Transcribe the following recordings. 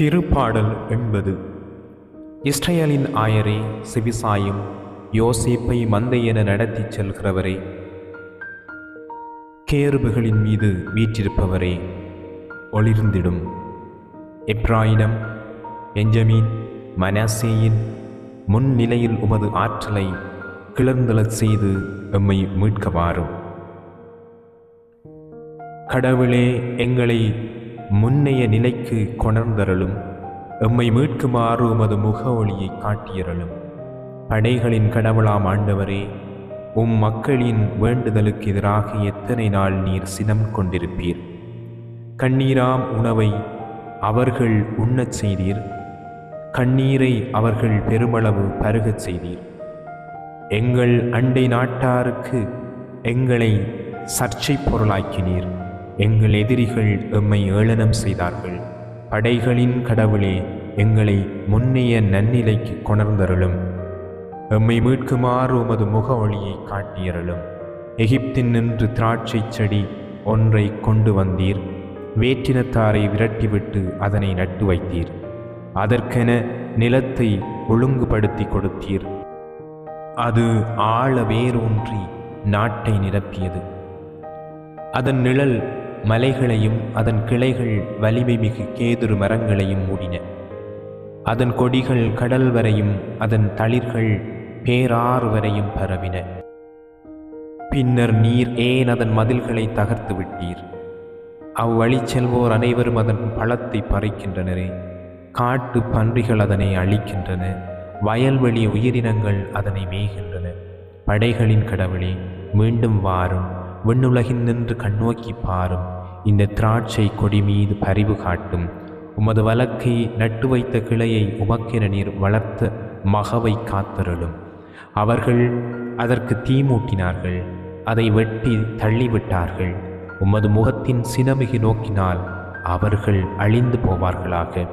திருப்பாடல் என்பது இஸ்ரேலின் ஆயரே சிவிசாயும் யோசேப்பை மந்தை என நடத்திச் செல்கிறவரே. கேருபுகளின் மீது வீற்றிருப்பவரே ஒளிர்ந்திடும். எப்ராயினம் எஞ்சமீன் மனாசேயின் முன்னிலையில் உமது ஆற்றலை கிளர்ந்தளச் செய்து எம்மை மீட்க வாரும் கடவுளே எங்களை முன்னைய நிலைக்கு கொணர்ந்தருளும் எம்மை மீட்குமாறு உமது முக ஒளியை காட்டியருளும். படைகளின் கடவுளாம் ஆண்டவரே உம் மக்களின் வேண்டுதலுக்கு எதிராக எத்தனை நாள் நீர் சினம் கொண்டிருப்பீர்? கண்ணீராம் உணவை அவர்கள் உண்ணச் செய்தீர் கண்ணீரை அவர்கள் பெருமளவு பருகச் செய்தீர். எங்கள் அண்டை நாட்டாருக்கு எங்களை சர்ச்சை பொருளாக்கினீர். எங்கள் எதிரிகள் எம்மை ஏளனம் செய்தார்கள். படைகளின் கடவுளே எங்களை முன்னைய நன்னிலைக்கு கொணர்ந்தருளும். எம்மை மீட்குமாறு உமது முக ஒளியை காட்டியருளும். எகிப்தின் நின்று திராட்சை செடி ஒன்றை கொண்டு வந்தீர். வேற்றினத்தாரை விரட்டிவிட்டு அதனை நட்டு வைத்தீர். அதற்கென நிலத்தை ஒழுங்குபடுத்தி கொடுத்தீர். அது ஆழ வேரூன்றி நாட்டை நிரப்பியது. அதன் நிழல் மலைகளையும் அதன் கிளைகள் வலிமை மிகு கேதுரு மரங்களையும் மூடின. அதன் கொடிகள் கடல் வரையும் அதன் தளிர்கள் பேராறு வரையும் பரவின. பின்னர் நீர் ஏன் அதன் மதில்களை தகர்த்து விட்டீர்? அவ்வழி செல்வோர் அனைவரும் அதன் பழத்தை பறிக்கின்றனரே. காட்டு பன்றிகள் அதனை அழிக்கின்றன. வயல்வெளி உயிரினங்கள் அதனை மேய்கின்றன. படைகளின் கடவுளே மீண்டும் வாரும். விண்ணுலகின் நின்று கண்ணோக்கி பாரும். இந்த திராட்சை கொடி மீது பரிவு காட்டும். உமது வழக்கை நட்டு வைத்த கிளையை உமக்கென நீர் வளர்த்த மகவை காத்தருளும். அவர்கள் அதற்கு தீ மூட்டினார்கள் அதை வெட்டி தள்ளிவிட்டார்கள். உமது முகத்தின் சினமிகு நோக்கினால் அவர்கள் அழிந்து போவார்களாக.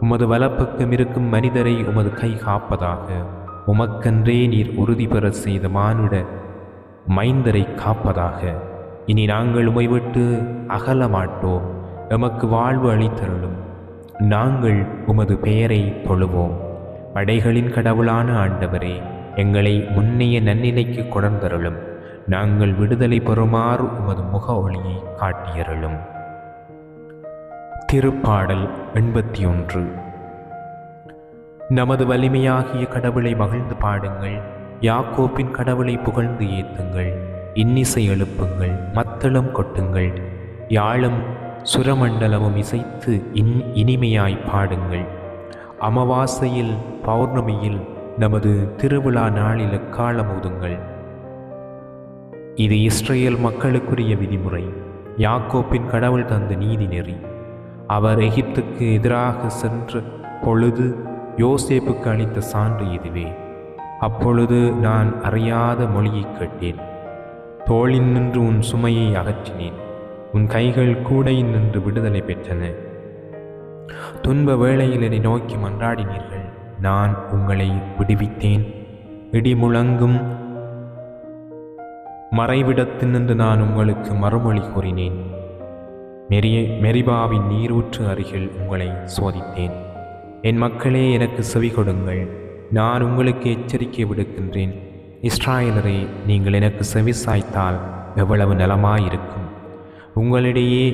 உமது வலப்பக்கம் இருக்கும் மனிதரை உமது கை காப்பதாக. உமக்கென்றே நீர் உறுதி பெற செய்த மானுட மைந்தரை காப்பதாக. இனி நாங்கள் உமை விட்டு அகல மாட்டோம் எமக்கு வாழ்வு அளித்தருளும். நாங்கள் உமது பெயரை தொழுவோம். படைகளின் கடவுளான ஆண்டவரே எங்களை முன்னைய நன்னிலைக்கு கொணர்ந்தருளும். நாங்கள் விடுதலை பெறுமாறு உமது முக ஒளியை காட்டியருளும். திருப்பாடல் எண்பத்தி ஒன்று நமது வலிமையாகிய கடவுளை மகிழ்ந்து பாடுங்கள். யாக்கோப்பின் கடவுளை புகழ்ந்து ஏத்துங்கள். இன்னிசை எழுப்புங்கள் மத்தளம் கொட்டுங்கள். யாழும் சுரமண்டலமும் இசைத்து இன் இனிமையாய் பாடுங்கள். அமாவாசையில் பௌர்ணமியில் நமது திருவிழா நாளில் காலம் ஊதுங்கள். இது இஸ்ரேல் மக்களுக்குரிய விதிமுறை. யாக்கோப்பின் கடவுள் தந்த நீதி நெறி. அவர் எகிப்துக்கு எதிராக சென்ற பொழுது யோசேப்புக்கு அளித்த சான்று இதுவே. அப்பொழுது நான் அறியாத மொழியை கேட்டேன். தோளில் நின்று உன் சுமையை அகற்றினேன். உன் கைகள் கூடையில் நின்று விடுதலை பெற்றன. துன்ப வேளையில் என்னை நோக்கி மன்றாடினீர்கள். நான் உங்களை விடுவித்தேன். இடி முழங்கும் மறைவிடத்தில் நின்று நான் உங்களுக்கு மறுமொழி கூறினேன். மெரிய மெரிபாவின் நீரூற்று அருகில் உங்களை சோதித்தேன். என் மக்களே எனக்கு செவி கொடுங்கள் நான் உங்களுக்கு எச்சரிக்கை விடுக்கின்றேன். இஸ்ராயலரை நீங்கள் எனக்கு செவி சாய்த்தால் எவ்வளவு நலமாயிருக்கும். உங்களிடையே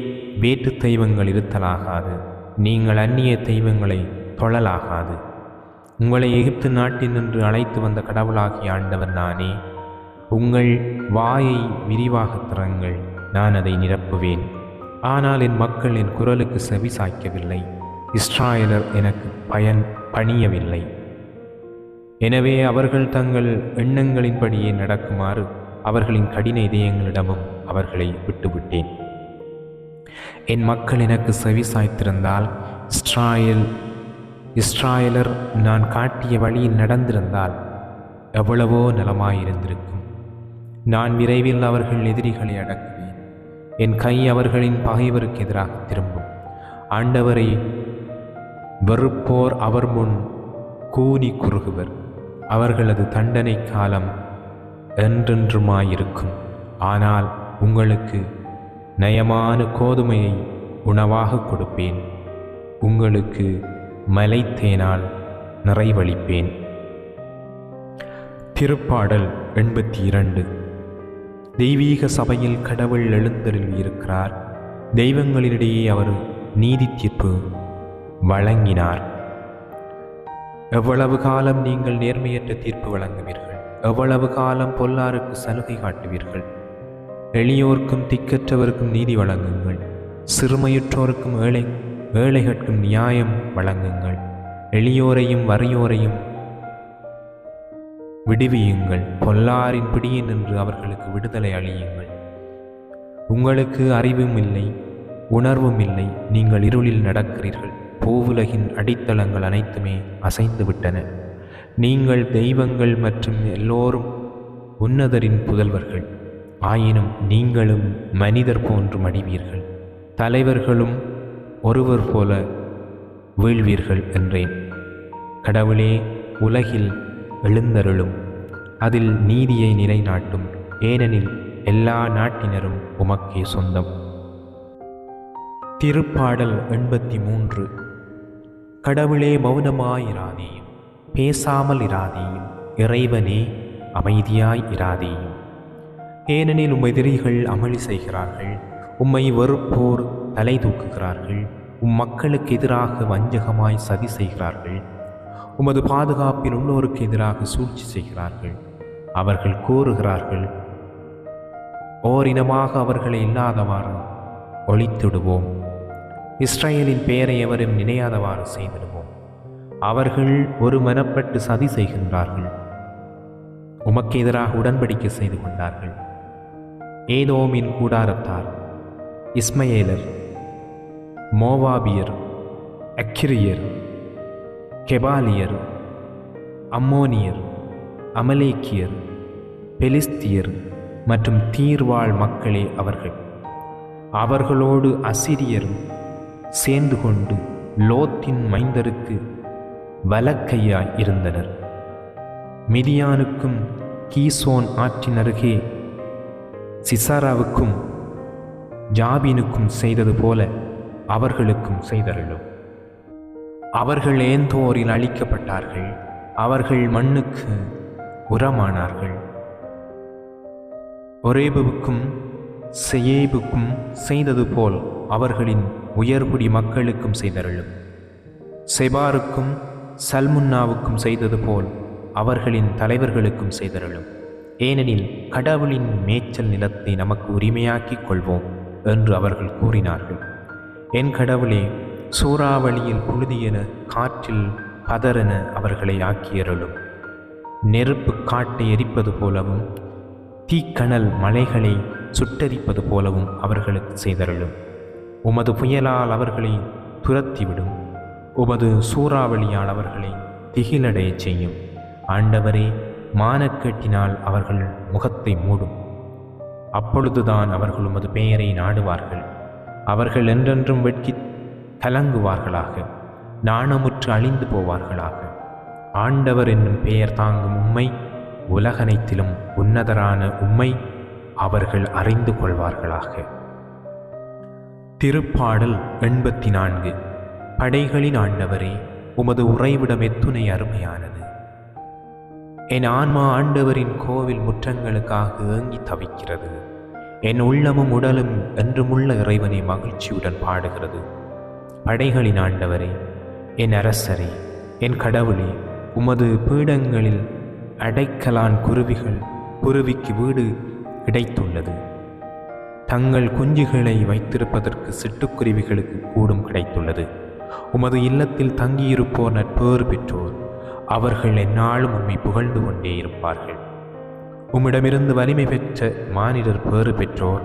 வேற்று தெய்வங்கள் இருத்தலாகாது. நீங்கள் அந்நிய தெய்வங்களை தொழலாகாது. உங்களை எகிப்து நாட்டில் நின்று அழைத்து வந்த கடவுளாகிய ஆண்டவர் நானே. உங்கள் வாயை விரிவாக திறங்கள் நான் அதை நிரப்புவேன். ஆனால் என் மக்கள் என் குரலுக்கு செவி சாய்க்கவில்லை. இஸ்ராயலர் எனக்கு பயன் பணியவில்லை. எனவே அவர்கள் தங்கள் எண்ணங்களின்படியே நடக்குமாறு அவர்களின் கடின இதயங்களிடமும் அவர்களை விட்டுவிட்டேன். என் மக்கள் எனக்கு செவி சாய்த்திருந்தால் இஸ்ராயல் இஸ்ராயலர் நான் காட்டிய வழியில் நடந்திருந்தால் எவ்வளவோ நலமாயிருந்திருக்கும். நான் விரைவில் அவர்கள் எதிரிகளை அடக்குவேன். என் கை அவர்களின் பகைவருக்கு எதிராக திரும்பும். ஆண்டவரை வெறுப்போர் அவர் முன் கூனி குறுகுவர். அவர்களது தண்டனை காலம் என்றென்றுமாயிருக்கும். ஆனால் உங்களுக்கு நயமான கோதுமையை உணவாக கொடுப்பேன். உங்களுக்கு மலைத்தேனால் நிறைவளிப்பேன். திருப்பாடல் எண்பத்தி இரண்டு தெய்வீக சபையில் கடவுள் எழுந்தருள் இருக்கிறார். தெய்வங்களிடையே அவர் நீதி தீர்ப்பு வழங்கினார். எவ்வளவு காலம் நீங்கள் நேர்மையற்ற தீர்ப்பு வழங்குவீர்கள்? எவ்வளவு காலம் பொல்லாருக்கு சலுகை காட்டுவீர்கள்? எளியோர்க்கும் திக்கற்றவருக்கும் நீதி வழங்குங்கள். சிறுமையுற்றோருக்கும் ஏழை ஏழைகட்கும் நியாயம் வழங்குங்கள். எளியோரையும் வறியோரையும் விடுவியுங்கள். பொல்லாரின் பிடியின் நின்று அவர்களுக்கு விடுதலை அளியுங்கள். உங்களுக்கு அறிவும் இல்லை உணர்வும் இல்லை நீங்கள் இருளில் நடக்கிறீர்கள். பூவுலகின் அடித்தளங்கள் அனைத்துமே அசைந்து விட்டன நீங்கள் தெய்வங்கள் மற்றும் எல்லோரும் உன்னதரின் புதல்வர்கள். ஆயினும் நீங்களும் மனிதர் போன்று மடிவீர்கள். தலைவர்களும் ஒருவர் போல வீழ்வீர்கள் என்றேன். கடவுளே உலகில் எழுந்தருளும். அதில் நீதியை நிலைநாட்டும். ஏனெனில் எல்லா நாட்டினரும் உமக்கே சொந்தம். திருப்பாடல் எண்பத்தி மூன்று. கடவுளே மௌனமாயிராதேயும் பேசாமல் இராதேயும் இறைவனே அமைதியாய் இராதேயும். ஏனெனில் உம் எதிரிகள் அமளி செய்கிறார்கள் உம்மை வெறுப்போர் தலை தூக்குகிறார்கள் உம் மக்களுக்கு எதிராக வஞ்சகமாய் சதி செய்கிறார்கள் உமது பாதுகாப்பில் உள்ளோருக்கு எதிராக சூழ்ச்சி செய்கிறார்கள் அவர்கள் கூறுகிறார்கள் ஓரினமாக அவர்களை இல்லாதவாறு ஒழித்திடுவோம். இஸ்ரேலின் பெயரை எவரும் நினையாதவாறு செய்திடுவோம். அவர்கள் ஒரு மனப்பட்டு சதி செய்கின்றார்கள். உமக்கு எதிராக உடன்படிக்கை செய்து கொண்டார்கள். ஏதோமின் கூடாரத்தார் இஸ்மயேலர் மோவாபியர் அக்கிரியர் கெபாலியர் அம்மோனியர் அமலேக்கியர் பெலிஸ்தியர் மற்றும் தீர்வாழ் மக்களே அவர்கள். அவர்களோடு அசிரியரும் சேர்ந்து கொண்டு லோத்தின் மைந்தருக்கு வலக்கையாய் இருந்தனர். மிதியானுக்கும் கீசோன் ஆற்றின் அருகே சிசாராவுக்கும் ஜாபீனுக்கும் செய்தது போல அவர்களுக்கும் செய்தருளும். அவர்கள் ஏந்தோரில் அழிக்கப்பட்டார்கள். அவர்கள் மண்ணுக்கு உரமானார்கள். ஒரேபுவுக்கும் செயேபுக்கும் செய்தது போல் அவர்களின் உயர்குடி மக்களுக்கும் செய்தருளும். செபாருக்கும் சல்முன்னாவுக்கும் செய்தது போல் அவர்களின் தலைவர்களுக்கும் செய்தருளும். ஏனெனில் கடவுளின் மேய்ச்சல் நிலத்தை நமக்கு உரிமையாக்கிக் கொள்வோம் என்று அவர்கள் கூறினார்கள். என் கடவுளே சூறாவளியில் புழுதியென காற்றில் பதறென அவர்களை ஆக்கியருளும். நெருப்பு காட்டை எரிப்பது போலவும் தீக்கணல் மலைகளை சுட்டரிப்பது போலவும் அவர்களுக்கு செய்தருளும். உமது புயலால் அவர்களை துரத்திவிடும். உமது சூறாவளியால் அவர்களை திகிலடையச் செய்யும். ஆண்டவரே மானக்கேட்டினால் அவர்கள் முகத்தை மூடும். அப்பொழுதுதான் அவர்கள் உமது பெயரை நாடுவார்கள். அவர்கள் என்றென்றும் வெட்கி கலங்குவார்களாக நாணமுற்று அழிந்து போவார்களாக. ஆண்டவர் என்னும் பெயர் தாங்கும் உம்மை உலகனைத்திலும் உன்னதரான உம்மை அவர்கள் அறிந்து கொள்வார்களாக. திருப்பாடல் எண்பத்தி நான்கு படைகளின் ஆண்டவரே உமது உறைவிடம் எத்துணை அருமையானது. என் ஆன்மா ஆண்டவரின் கோவில் முற்றங்களுக்காக ஏங்கி தவிக்கிறது. என் உள்ளமும் உடலும் என்றுமுள்ள இறைவனை மகிழ்ச்சியுடன் பாடுகிறது. படைகளின் ஆண்டவரே என் அரசரே என் கடவுளே உமது பீடங்களில் அடைக்கலான் குருவிகள் குருவிக்கு வீடு கிடைத்துள்ளது. தங்கள் குஞ்சுகளை வைத்திருப்பதற்கு சிட்டுக்குருவிகளுக்கு கூடும் கிடைத்துள்ளது. உமது இல்லத்தில் தங்கியிருப்போர் நட்பேறு பெற்றோர் அவர்கள் எந்நாளும் உம்மை புகழ்ந்து கொண்டே இருப்பார்கள். உம்மிடமிருந்து வலிமை பெற்ற மானிடர் பேறு பெற்றோர்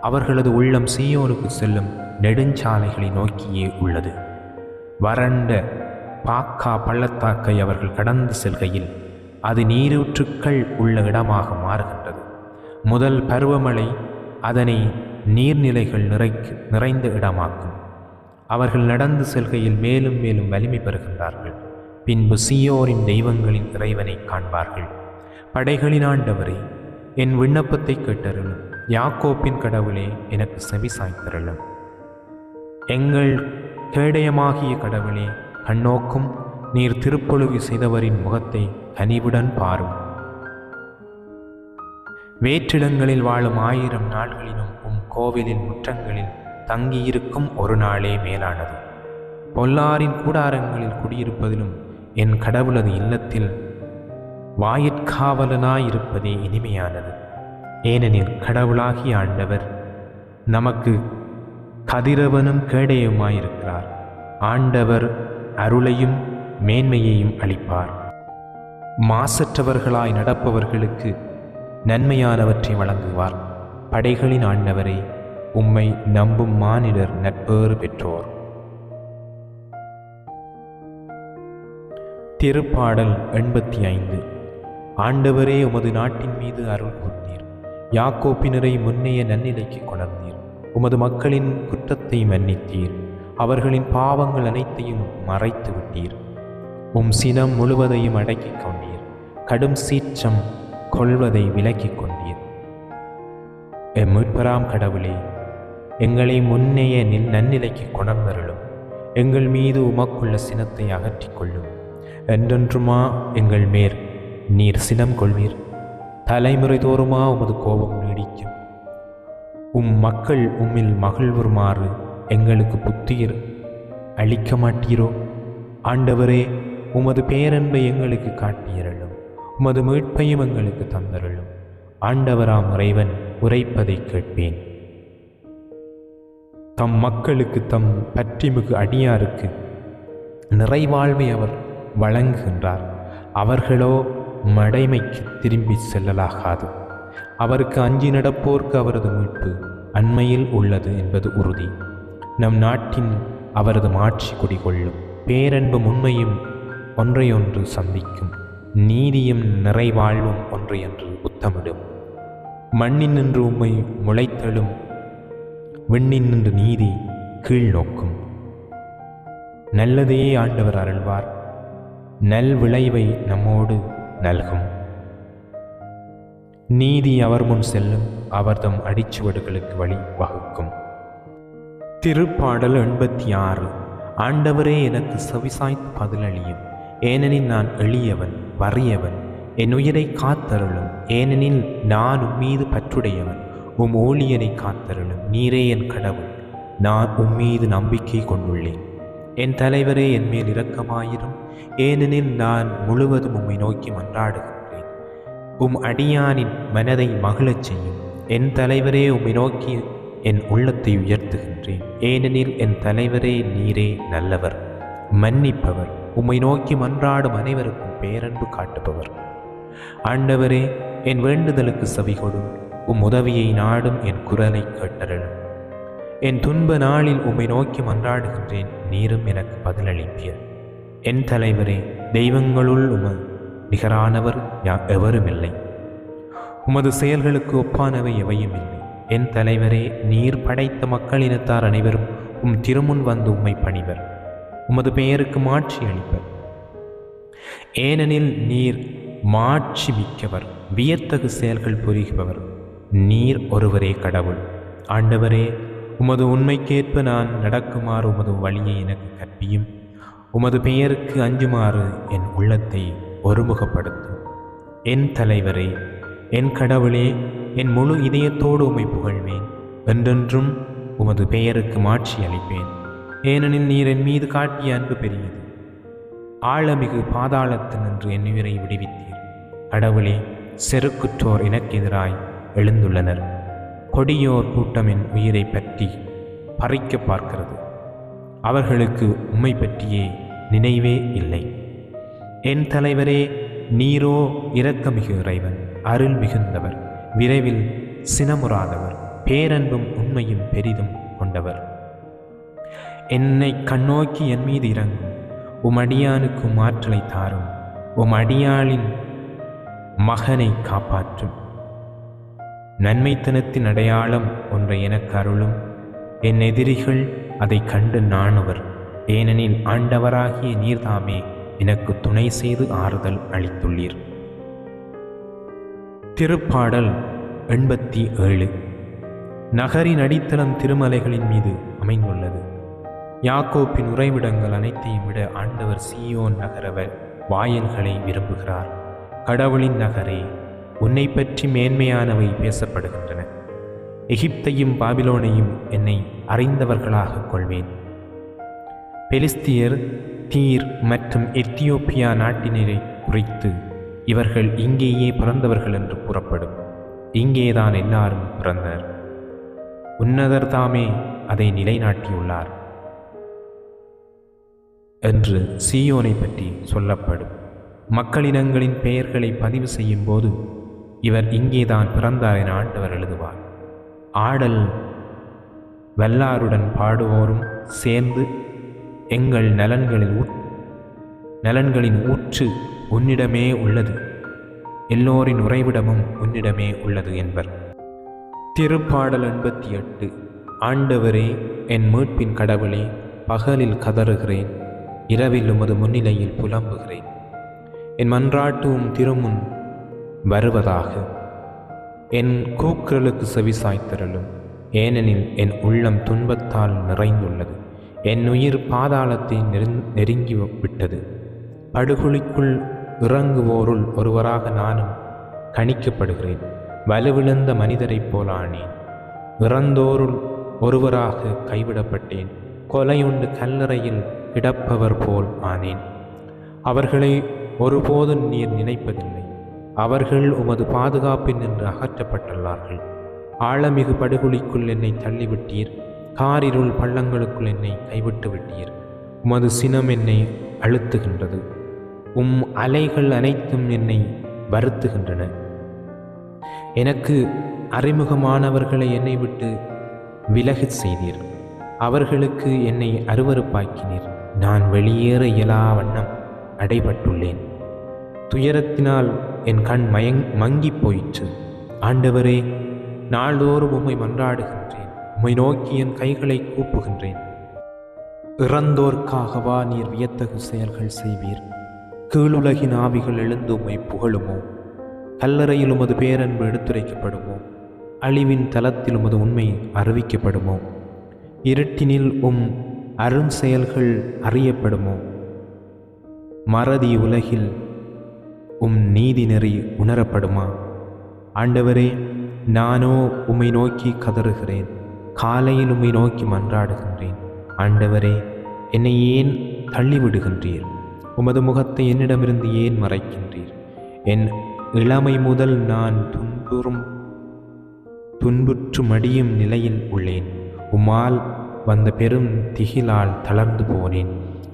அவர்களது உள்ளம் சீயோனுக்கு செல்லும் நெடுஞ்சாலைகளை நோக்கியே உள்ளது. வறண்ட பாக்கா பள்ளத்தாக்கை அவர்கள் கடந்து செல்கையில் அது நீரூற்றுக்கள் உள்ள இடமாக மாறுகின்றது. முதல் பருவமழை அதனை நீர்நிலைகள் நிறைக்கு நிறைந்த இடமாக்கும். அவர்கள் நடந்து செல்கையில் மேலும் மேலும் வலிமை பெறுகின்றார்கள். பின்பு சியோரின் தெய்வங்களின் இறைவனை காண்பார்கள். படைகளின் ஆண்டவரே என் விண்ணப்பத்தை கேட்டருளும். யாக்கோப்பின் கடவுளே எனக்கு செவி சாய்த்தருளும் எங்கள் கேடயமாகிய கடவுளே கண்ணோக்கும் நீர் திருப்பொழுகு செய்தவரின் முகத்தை கனிவுடன் பாரும். வேற்றிடங்களில் வாழும் ஆயிரம் நாள்களிலும் உம் கோவிலின் முற்றங்களில் தங்கியிருக்கும் ஒரு நாளே மேலானது. பொல்லாரின் கூடாரங்களில் குடியிருப்பதிலும் என் கடவுளது இல்லத்தில் வாயிற்காவலனாயிருப்பதே இனிமையானது. ஏனெனில் கடவுளாகிய ஆண்டவர் நமக்கு கதிரவனும் கேடயமாயிருக்கிறார். ஆண்டவர் அருளையும் மேன்மையையும் அளிப்பார். மாசற்றவர்களாய் நடப்பவர்களுக்கு நன்மையானவற்றை வழங்குவார். படைகளின் ஆண்டவரே உம்மை நம்பும் மானிடர் நட்பேறு பெற்றோர். திருப்பாடல் எண்பத்தி ஐந்து. ஆண்டவரே உமது நாட்டின் மீது அருள் கூர்ந்தீர். யாக்கோப்பினரை முன்னைய நன்னிலைக்கு கொணர்ந்தீர். உமது மக்களின் குற்றத்தை மன்னித்தீர். அவர்களின் பாவங்கள் அனைத்தையும் மறைத்து விட்டீர் உம் சினம் முழுவதையும் அடக்கிக் கொண்டீர். கடும் சீற்றம் கொள்வதை விலக்கிக் கொண்டீர். எம்மீட்பராம் கடவுளே எங்களை முன்னைய நில் நன்னிலைக்கு கொணர்ந்தருளும். எங்கள் மீது உமக்குள்ள சினத்தை அகற்றிக் கொள்ளும். என்றென்றுமா எங்கள் மேற் நீர் சினம் கொள்வீர்? தலைமுறை தோறுமா உமது கோபம் நீடிக்கும். உம் மக்கள் உம்மில் மகிழ்வுமாறு எங்களுக்கு புத்தியர் அளிக்க மாட்டீரோ ஆண்டவரே உமது பேரன்பை எங்களுக்கு காட்டியரள். உமது மீட்பையும் எங்களுக்கு தந்தருளும். ஆண்டவராம் இறைவன் உரைப்பதை கேட்பேன். தம் மக்களுக்கு தம் பற்றிமிகு அடியாருக்கு நிறைவாழ்வை அவர் வழங்குகின்றார். அவர்களோ மடைமைக்கு திரும்பி செல்லலாகாது. அவருக்கு அஞ்சி நடப்போர்க்கு அவரது மீட்பு அண்மையில் உள்ளது என்பது உறுதி. நம் நாட்டின் அவரது மாட்சி குடிகொள்ளும் பேரன்பும் உண்மையும் ஒன்றையொன்று சந்திக்கும். நீதியும் நிறைவாழ்வும் ஒன்று என்று உத்தமிடும். மண்ணின் நின்று உம்மை முளைத்தெழும் விண்ணின் நின்று நீதி கீழ் நோக்கும் நல்லதையே ஆண்டவர் அருள்வார் நல் விளைவை நம்மோடு நல்கும். நீதி அவர் முன் செல்லும் அவர்தம் அடிச்சுவடுகளுக்கு வழி வகுக்கும். திருப்பாடல் எண்பத்தி ஆறு ஆண்டவரே எனக்கு செவிசாய்த்து பதிலளியும் ஏனெனில் நான் எளியவன். வறியவன். என் உயிரை காத்தருளும். ஏனெனில் நான் உம்மீது பற்றுடையவன். உம் ஊழியனை காத்தருளும். நீரே என் கடவுள். நான் உம்மீது நம்பிக்கை கொண்டுள்ளேன். என் தலைவரே என் மேல் இரக்கமாயிரும். ஏனெனில் நான் முழுவதும் உம்மை நோக்கி மன்றாடுகின்றேன். உம் அடியானின் மனதை மகிழச் செய்யும். என் தலைவரே உம்மை நோக்கி என் உள்ளத்தை உயர்த்துகின்றேன். ஏனெனில் என் தலைவரே நீரே நல்லவர். மன்னிப்பவர். உம்மை நோக்கி மன்றாடும் அனைவருக்கும் பேரன்பு காட்டுபவர். ஆண்டவரே என் வேண்டுதலுக்கு செவிகொடும் உம் உதவியை நாடும் என் குரலை கேட்டருளும் என் துன்ப நாளில் உம்மை நோக்கி மன்றாடுகின்றேன். நீரும் எனக்கு பதிலளிப்பீர். என் தலைவரே தெய்வங்களுள் உமது நிகரானவர் யா எவருமில்லை. உமது செயல்களுக்கு ஒப்பானவை எவையும் இல்லை என் தலைவரே நீர் படைத்த மக்களினத்தார் அனைவரும் உம் திருமுன் வந்து உம்மை பணிவர். உமது பெயருக்கு மாட்சி அளிப்பர். ஏனெனில் நீர் மாட்சி மிக்கவர் வியத்தகு செயல்கள் புரிபவர். நீர் ஒருவரே கடவுள். ஆண்டவரே உமது உண்மைக்கேற்ப நான் நடக்குமாறு உமது வழியை எனக்கு கற்பியும். உமது பெயருக்கு அஞ்சுமாறு என் உள்ளத்தை ஒருமுகப்படுத்தும். என் தலைவரே என் கடவுளே என் முழு இதயத்தோடு உமை புகழ்வேன். என்றென்றும் உமது பெயருக்கு மாட்சி அளிப்பேன். ஏனெனில் நீர் என் மீது காட்டிய அன்பு பெரியது. ஆழமிகு பாதாளத்தினின்று என் உயிரை விடுவித்தீர். கடவுளே செருக்குற்றோர் எனக்கெதிராய் எழுந்துள்ளனர். கொடியோர் கூட்டம் என் உயிரை பற்றி பறிக்க பார்க்கிறது. அவர்களுக்கு உம்மை பற்றியே நினைவே இல்லை. என் தலைவரே நீரோ இரக்கமிகு இறைவன் அருள் மிகுந்தவர் விரைவில் சினமுறாதவர் பேரன்பும் உண்மையும் பெரிதும் கொண்டவர். என்னை கண்ணோக்கி என் மீது இறங்கும். உம் அடியானுக்கு உம் ஆற்றலை தாரும். உம் அடியாளின் மகனை காப்பாற்றும். நன்மைத்தனத்தின் அடையாளம் ஒன்றை எனக்கு அருளும். என் எதிரிகள் அதை கண்டு நாணுவர். ஏனெனில் ஆண்டவராகிய நீர்தாமே எனக்கு துணை செய்து ஆறுதல் அளித்துள்ளீர். திருப்பாடல் எண்பத்தி ஏழு. நகரின் அடித்தளம் திருமலைகளின் மீது அமைந்துள்ளது. யாக்கோப்பின் உறைவிடங்கள் அனைத்தையும் விட ஆண்டவர் சீயோன் நகரவ வாயல்களை விரும்புகிறார். கடவுளின் நகரே உன்னை பற்றி மேன்மையானவை பேசப்படுகின்றன. எகிப்தையும் பாபிலோனையும் என்னை அறிந்தவர்களாக கொள்வேன். பெலிஸ்தியர் தீர் மற்றும் எத்தியோப்பியா நாட்டினரை குறித்து இவர்கள் இங்கேயே பிறந்தவர்கள் என்று கூறப்படும். இங்கேதான் எல்லாரும் பிறந்தனர். உன்னதர் தாமே அதை நிலைநாட்டியுள்ளார். என்று சியோனை பற்றி சொல்லப்படும். மக்களினங்களின் பெயர்களை பதிவு செய்யும் போது இவர் இங்கேதான் பிறந்தார் என ஆண்டவர் எழுதுவார். ஆடல் வல்லாருடன் பாடுவோரும் சேர்ந்து எங்கள் நலன்களில் ஊ நலன்களின் ஊற்று உன்னிடமே உள்ளது. எல்லோரின் உறைவிடமும் உன்னிடமே உள்ளது என்பர். திருப்பாடல் எண்பத்தி எட்டு ஆண்டவரே என் மீட்பின் கடவுளே பகலில் கதறுகிறேன். இரவில் உமது முன்னிலையில் புலம்புகிறேன். என் மன்றாட்டும் திருமுன் வருவதாக. என் கூக்குரலுக்கு செவிசாய்த்தரலும் ஏனெனில் என் உள்ளம் துன்பத்தால் நிறைந்துள்ளது. என் உயிர் பாதாளத்தை நெருங்கி விட்டது. படுகொலிக்குள் இறங்குவோருள் ஒருவராக நானும் கணிக்கப்படுகிறேன். வலுவிழந்த மனிதரைப் போல ஆனேன். இறந்தோருள் ஒருவராக கைவிடப்பட்டேன். கொலையுண்டு கல்லறையில் கிடப்பவர் போல் ஆனேன். அவர்களை ஒருபோதும் நீர் நினைப்பதில்லை. அவர்கள் உமது பாதுகாப்பில் நின்று அகற்றப்பட்டுள்ளார்கள். ஆழமிகு படுகொலிக்குள் என்னை தள்ளிவிட்டீர். காரிருள் பள்ளங்களுக்குள் என்னை கைவிட்டு விட்டீர் உமது சினம் என்னை அழுத்துகின்றது. உம் அலைகள் அனைத்தும் என்னை வருத்துகின்றன. எனக்கு அறிமுகமானவர்களை என்னை விட்டு விலகச் செய்தீர். அவர்களுக்கு என்னை அருவருப்பாக்கினீர். நான் வெளியேற இயலா வண்ணம் அடைபட்டுள்ளேன். துயரத்தினால் என் கண் மயங் மங்கிப் போயிற்று. ஆண்டவரே நாள்தோறும் உம்மை மன்றாடுகின்றேன். உம்மை நோக்கி என் கைகளை கூப்புகின்றேன். இறந்தோர்க்காகவா நீர் வியத்தகு செயல்கள் செய்வீர். கீழுலகின் ஆவிகள் எழுந்து உம்மை புகழுமோ? கல்லறையில் உமது பேரன்பு எடுத்துரைக்கப்படுமோ? அழிவின் தளத்தில் உமது உண்மை அறிவிக்கப்படுமோ? இருட்டினில் உம் அருண் செயல்கள் அறியப்படுமோ? மறதி உலகில் உம் நீதி நெறி உணரப்படுமா? ஆண்டவரே நானோ உம்மை நோக்கி கதறுகிறேன். காலையில் உம்மை நோக்கி மன்றாடுகின்றேன். ஆண்டவரே என்னை ஏன் தள்ளிவிடுகின்றீர்? உமது முகத்தை என்னிடமிருந்து ஏன் மறைக்கின்றீர்? என் இளமை முதல் நான் துன்புறும் துன்புற்று மடியும் நிலையில் உள்ளேன். உமால் வந்த பெரும் திகிலால் தளர்ந்து போனேன்.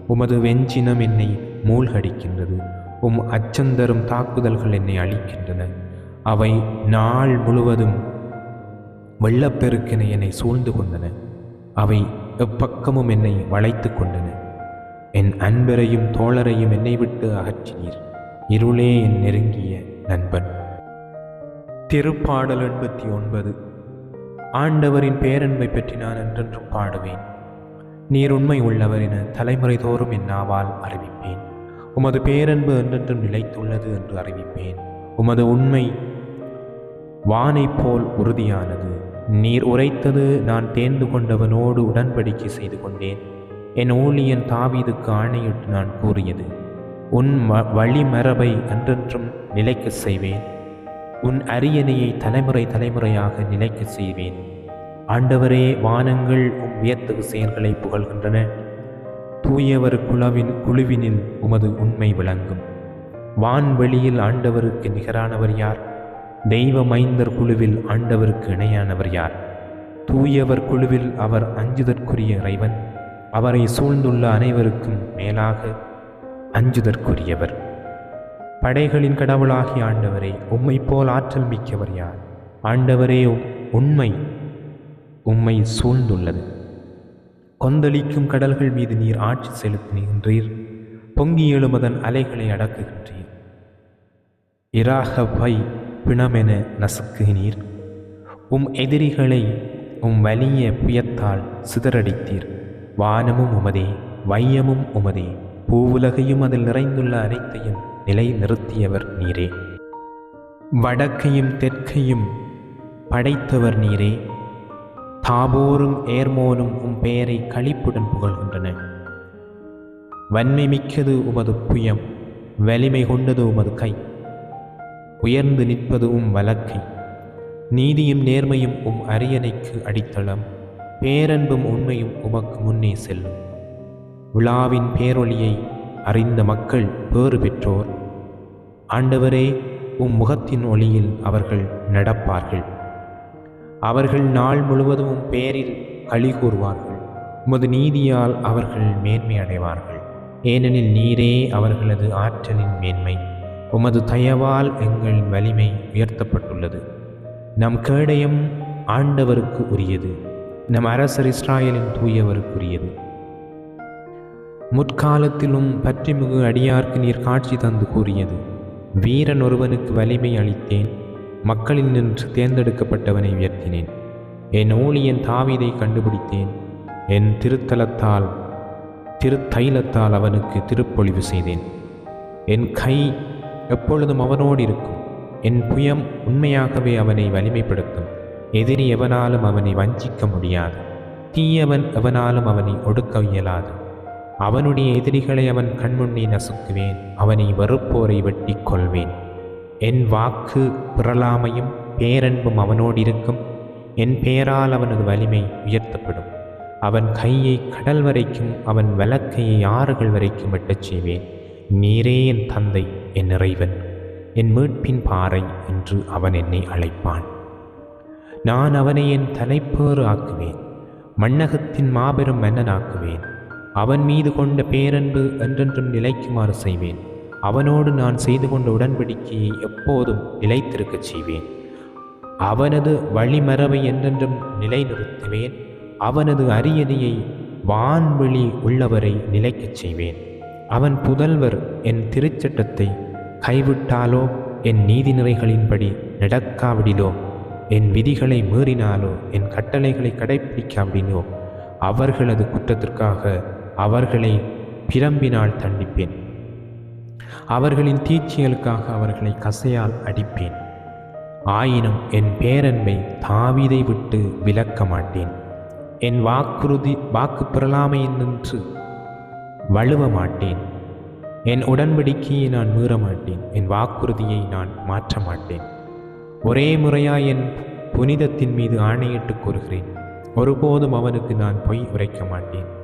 உமது வெஞ்சினம் என்னை மூழ்கடிக்கின்றது. உம் அச்சந்தரும் தாக்குதல்கள் என்னை அழிக்கின்றன. அவை நாள் முழுவதும் வெள்ளப்பெருக்கினை என்னை சூழ்ந்து கொண்டன. அவை எப்பக்கமும் என்னை வளைத்து கொண்டன. என் அன்பரையும் தோழரையும் என்னை விட்டு அகற்றினீர். இருளே என் நெருங்கிய நண்பன். திருப்பாடல் எண்பத்தி ஒன்பது. ஆண்டவரின் பேரன்பை பற்றி நான் என்றென்றும் பாடுவேன். நீர் உண்மை உள்ளவர் என தலைமுறை தோறும் என் நாவால் அறிவிப்பேன். உமது பேரன்பு என்றென்றும் நிலைத்துள்ளது என்று அறிவிப்பேன். உமது உண்மை வானை போல் உறுதியானது. நீர் உரைத்தது நான் தேர்ந்து கொண்டவனோடு உடன்படிக்கை செய்து கொண்டேன். என் ஊழியன் தாவீதுக்கு ஆணையிட்டு நான் கூறியது உன் வழிமரபை என்றென்றும் நிலைக்கச் செய்வேன். உன் அரியணையை தலைமுறை தலைமுறையாக நிலைக்கச் செய்வேன். ஆண்டவரே வானங்கள் உம் வியத்தகு செயல்களை புகழ்கின்றன. தூயவர் குழவின் குழுவினில் உமது உண்மை விளங்கும். வான்வெளியில் ஆண்டவருக்கு நிகரானவர் யார்? தெய்வ மைந்தர் குழுவில் ஆண்டவருக்கு இணையானவர் யார்? தூயவர் குழுவில் அவர் அஞ்சுதற்குரிய இறைவன். அவரை சூழ்ந்துள்ள அனைவருக்கும் மேலாக அஞ்சுதற்குரியவர். படைகளின் கடவுளாகிய ஆண்டவரே உம்மை போல் ஆற்றல் மிக்கவர் யார்? ஆண்டவரே உண்மை உம்மை சூழ்ந்துள்ளது. கொந்தளிக்கும் கடல்கள் மீது நீர் ஆட்சி செலுத்துகின்றீர் பொங்கி எழுமதன் அலைகளை அடக்குகின்றீர். இராக பை பிணமென நசுக்குகிறீர். உம் எதிரிகளை உம் வலிய புயத்தால் சிதறடித்தீர். வானமும் உமதே வையமும் உமதே. பூவுலகையும் அதில் நிறைந்துள்ள அனைத்தையும் நிலை நிறுத்தியவர் நீரே. வடக்கையும் தெற்கையும் படைத்தவர் நீரே. தாபோரும் ஏர்மோனும் உம் பெயரை களிப்புடன் புகழ்கின்றன. வன்மை மிக்கது உமது புயம் வலிமை கொண்டது உமது கை. உயர்ந்து நிற்பது உம் வலக்கை. நீதியும் நேர்மையும் உம் அரியணைக்கு அடித்தளம். பேரன்பும் உண்மையும் உமக்கு முன்னே செல்லும். விழாவின் பேரொளியை அறிந்த மக்கள் பேறு பெற்றோர். ஆண்டவரே உம் முகத்தின் ஒளியில் அவர்கள் நடப்பார்கள். அவர்கள் நாள் முழுவதும் பேரில் களி கூறுவார்கள். உமது நீதியால் அவர்கள் மேன்மை அடைவார்கள். ஏனெனில் நீரே அவர்களது ஆற்றலின் மேன்மை. உமது தயவால் எங்கள் வலிமை உயர்த்தப்பட்டுள்ளது. நம் கேடயம் ஆண்டவருக்கு உரியது. நம் அரசர் இஸ்ராயலின் தூயவருக்குரியது. முற்காலத்திலும் பற்றிமிகு அடியார்க்கு நீர் காட்சி தந்து கூறியது. வீரன் ஒருவனுக்கு வலிமை அளித்தேன் மக்களில் நின்று தேர்ந்தெடுக்கப்பட்டவனை உயர்த்தினேன். என் ஊழியன் தாவீதை கண்டுபிடித்தேன் என் திருத்தலத்தால் திருத்தைலத்தால் அவனுக்கு திருப்பொழிவு செய்தேன். என் கை எப்பொழுதும் அவனோடு இருக்கும் என் புயம் உண்மையாகவே அவனை வலிமைப்படுத்தும். எதிரி எவனாலும் அவனை வஞ்சிக்க முடியாது தீயவன் எவனாலும் அவனை ஒடுக்க இயலாது. அவனுடைய எதிரிகளை அவன் கண்முன்னே நசுக்குவேன். அவனை வெறுப்போரை வெட்டி கொள்வேன். என் வாக்கு பிறலாமையும் பேரன்பும் அவனோடு இருக்கும். என் பெயரால் அவனது வலிமை உயர்த்தப்படும். அவன் கையை கடல் வரைக்கும் அவன் வலக்கையை ஆறுகள் வரைக்கும் வெட்டச் செய்வேன். நீரே என் தந்தை என் இறைவன். என் மீட்பின் பாறை என்று அவன் என்னை அழைப்பான். நான் அவனை என் தலைப்பேறு ஆக்குவேன். மண்ணகத்தின் மாபெரும் மன்னனாக்குவேன். அவன் மீது கொண்ட பேரன்பு என்றென்றும் நிலைக்குமாறு செய்வேன். அவனோடு நான் செய்து கொண்ட உடன்படிக்கையை எப்போதும் நிலைத்திருக்கச் செய்வேன். அவனது வழிமரபை என்றென்றும் நிலைநிறுத்துவேன். அவனது அரியணையை வான்வெளி உள்ளவரை நிலைக்கச் செய்வேன். அவன் புதல்வர் என் திருச்சட்டத்தை கைவிட்டாலோ? என் நீதிநிறைகளின்படி நடக்காவிடிலோ? என் விதிகளை மீறினாலோ? என் கட்டளைகளை கடைப்பிடிக்காவிடிலோ? அவர்களது குற்றத்திற்காக அவர்களை பிரம்பினால் தண்டிப்பேன். அவர்களின் தீட்சிகளுக்காக அவர்களை கசையால் அடிப்பேன். ஆயினும் என் பேரன்பை தாவிதை விட்டு விலக்க மாட்டேன். என் வாக்குறுதி வாக்கு பெறலாமை நின்று வழுவ மாட்டேன். என் உடன்படிக்கையை நான் மீற மாட்டேன். என் வாக்குறுதியை நான் மாற்ற மாட்டேன். ஒரே முறையாய் என் புனிதத்தின் மீது ஆணையிட்டு கூறுகிறேன். ஒருபோதும் அவனுக்கு நான் பொய் உரைக்க மாட்டேன்.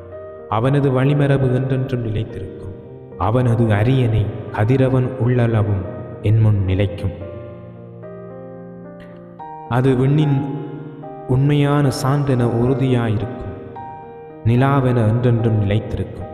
அவனது வழிமரபு என்றென்றும் நிலைத்திருக்கும். அவனது அரியணை கதிரவன் உள்ளளவும் என் முன் நிலைக்கும். அது விண்ணின் உண்மையான சான்றென உறுதியாயிருக்கும். நிலாவென என்றென்றும் நிலைத்திருக்கும்.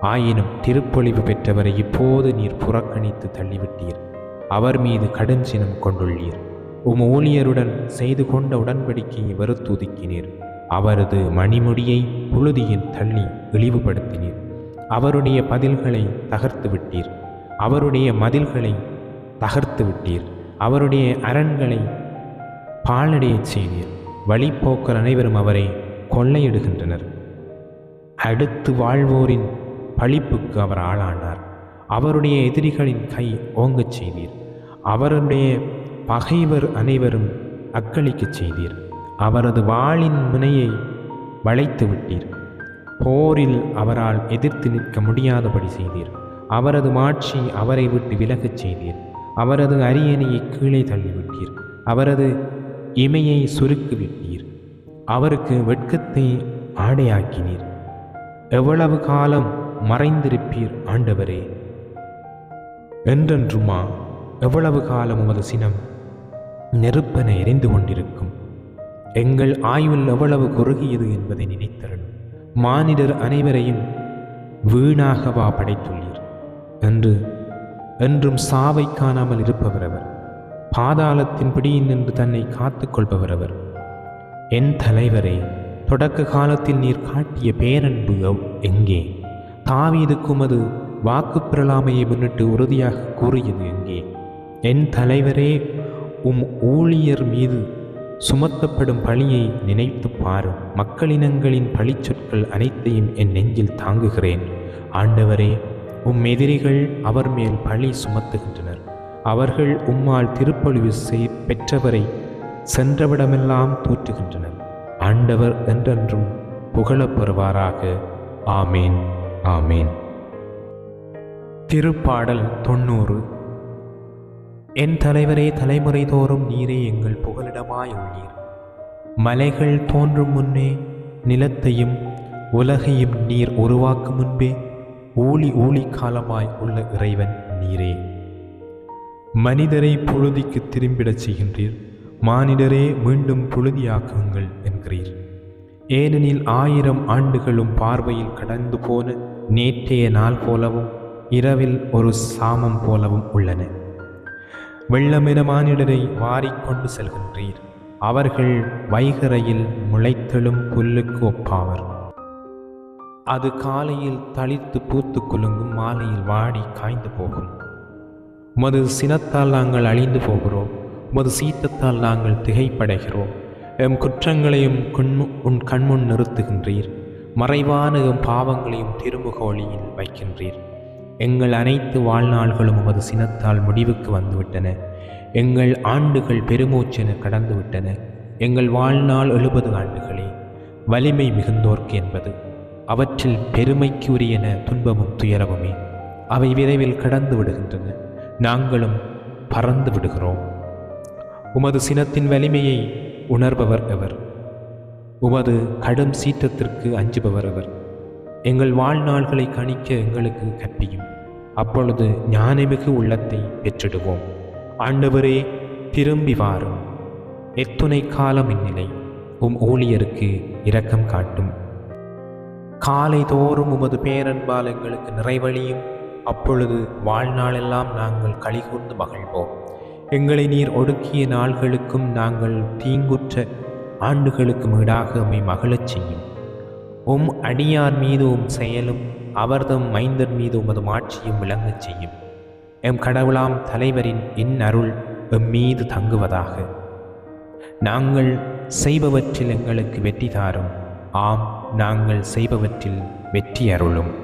ஆயினும் திருப்பொழிவு பெற்றவரை இப்போது நீர் புறக்கணித்து தள்ளிவிட்டீர். அவர் மீது கடுஞ்சினம் கொண்டுள்ளீர். உம் ஊழியருடன் செய்து கொண்ட உடன்படிக்கையை வெறுத்துதிக்கினீர். அவரது மணிமுடியை புழுதியில் தள்ளி இழிவுபடுத்தினீர். அவருடைய பதில்களை தகர்த்து விட்டீர். அவருடைய மதில்களை தகர்த்து விட்டீர். அவருடைய அரண்களை பாழடையச் செய்தீர். வழிப்போக்கர் அனைவரும் அவரை கொள்ளையிடுகின்றனர். அடுத்து வாழ்வோரின் பழிப்புக்கு அவர் ஆளானார். அவருடைய எதிரிகளின் கை ஓங்கச் செய்தீர். அவருடைய பகைவர் அனைவரும் அக்களிக்கச் செய்தீர். அவரது வாளின் முனையை வளைத்து விட்டீர். போரில் அவரால் எதிர்த்து நிற்க முடியாதபடி செய்தீர். அவரது மாட்சி அவரை விட்டு விலகச் செய்தீர். அவரது அரியணையை கீழே தள்ளிவிட்டீர். அவரது இமையை சுருக்கிவிட்டீர் அவருக்கு வெட்கத்தை ஆடையாக்கினீர். எவ்வளவு காலம் மறைந்திருப்பீர் ஆண்டவரே. என்றென்றுமா எவ்வளவு காலம் உமது சினம் நெருப்பென எரிந்து கொண்டிருக்கும்? எங்கள் ஆயுள் எவ்வளவு குறுகியது என்பதை நினைத்தருளும். மானிடர் அனைவரையும் வீணாகவா படைத்துள்ளீர். என்று என்றும் சாவை காணாமல் இருப்பவர் அவர். பாதாளத்தின் பிடியில் நின்று தன்னை காத்துக் கொள்பவர் அவர். என் தலைவரே தொடக்க காலத்தில் நீர் காட்டிய பேரன்பு எங்கே? தாவீதுக்கும் அது வாக்கு பிரலாமையை முன்னிட்டு உறுதியாக கூறியது எங்கே? என் தலைவரே உம் ஊழியர் மீது சுமத்தப்படும் பழியை நினைத்து பாரும் மக்களினங்களின் பழிச்சொற்கள் அனைத்தையும் என் நெஞ்சில் தாங்குகிறேன். ஆண்டவரே உம் எதிரிகள் அவர் மேல் பழி சுமத்துகின்றனர். அவர்கள் உம்மால் திருப்பொழிவு செய் பெற்றவரை சென்றவிடமெல்லாம் தூற்றுகின்றனர். ஆண்டவர் என்றென்றும் புகழப்பெறுவாராக ஆமேன் ஆமேன். திருப்பாடல் தொண்ணூறு. என் தலைவரே தலைமுறை தோறும் நீரே எங்கள் புகலிடமாய் உள்ளீர். மலைகள் தோன்றும் முன்னே நிலத்தையும் உலகையும் நீர் உருவாக்கும் முன்பே ஊழி ஊழி காலமாய் உள்ள இறைவன் நீரே. மனிதரை புழுதிக்கு திரும்பிடச் செய்கின்றீர். மானிடரே மீண்டும் புழுதியாக்குங்கள் என்கிறீர். ஏனெனில் ஆயிரம் ஆண்டுகளும் பார்வையில் கடந்து போன நேற்றைய நாள் போலவும் இரவில் ஒரு சாமம் போலவும் உள்ளன. வெள்ளமென மானிடரை வாரிக்கொண்டு செல்கின்றீர். அவர்கள் வைகரையில் முளைத்தெழும் புல்லுக்கு ஒப்பாவர். அது காலையில் தளித்து பூத்து குலுங்கும் மாலையில் வாடி காய்ந்து போகும். உமது சினத்தால் நாங்கள் அழிந்து போகிறோம். உமது சீத்தத்தால் நாங்கள் திகைப்படைகிறோம். எம் குற்றங்களையும் கண்மு உன் கண்முன் நிறுத்துகின்றீர். மறைவான எம் பாவங்களையும் திருமுகோலியில் வைக்கின்றீர். எங்கள் அனைத்து வாழ்நாள்களும் உமது சினத்தால் முடிவுக்கு வந்துவிட்டன. எங்கள் ஆண்டுகள் பெருமூச்சென கடந்துவிட்டன. எங்கள் வாழ்நாள் எழுபது ஆண்டுகளே வலிமை மிகுந்தோர்க்கு என்பது. அவற்றில் பெருமைக்கு உரியன துன்பமும் துயரமுமே. அவை விரைவில் கடந்து விடுகின்றன. நாங்களும் பறந்து விடுகிறோம். உமது சினத்தின் வலிமையை உணர்பவர் அவர் உமது கடும் சீற்றத்திற்கு அஞ்சுபவர் அவர் எங்கள் வாழ்நாள்களை கணிக்க எங்களுக்கு கற்பியும். அப்பொழுது ஞானமிகு உள்ளத்தை பெற்றிடுவோம். ஆண்டவரே திரும்பி வாரும். எத்துணை காலம் இந்நிலை உம் ஊழியருக்கு இரக்கம் காட்டும். காலை தோறும் உமது பேரன்பால் எங்களுக்கு நிறைவழியும். அப்பொழுது வாழ்நாளெல்லாம் நாங்கள் கலிகூர்ந்து மகிழ்வோம். எங்களை நீர் ஒடுக்கிய நாள்களுக்கும் நாங்கள் தீங்குற்ற ஆண்டுகளுக்கும் ஈடாக உம்மை மகிழச் செய்யும். உம் அடியார் மீது உம் செயலும் அவர்தம் மைந்தர் மீது உமது ஆட்சியும் விளங்கச் செய்யும். எம் கடவுளாம் தலைவரின் இன் அருள் எம் மீது தங்குவதாக. நாங்கள் செய்பவற்றில் எங்களுக்கு வெற்றி தாரும். ஆம் நாங்கள் செய்பவற்றில் வெற்றி அருளும்.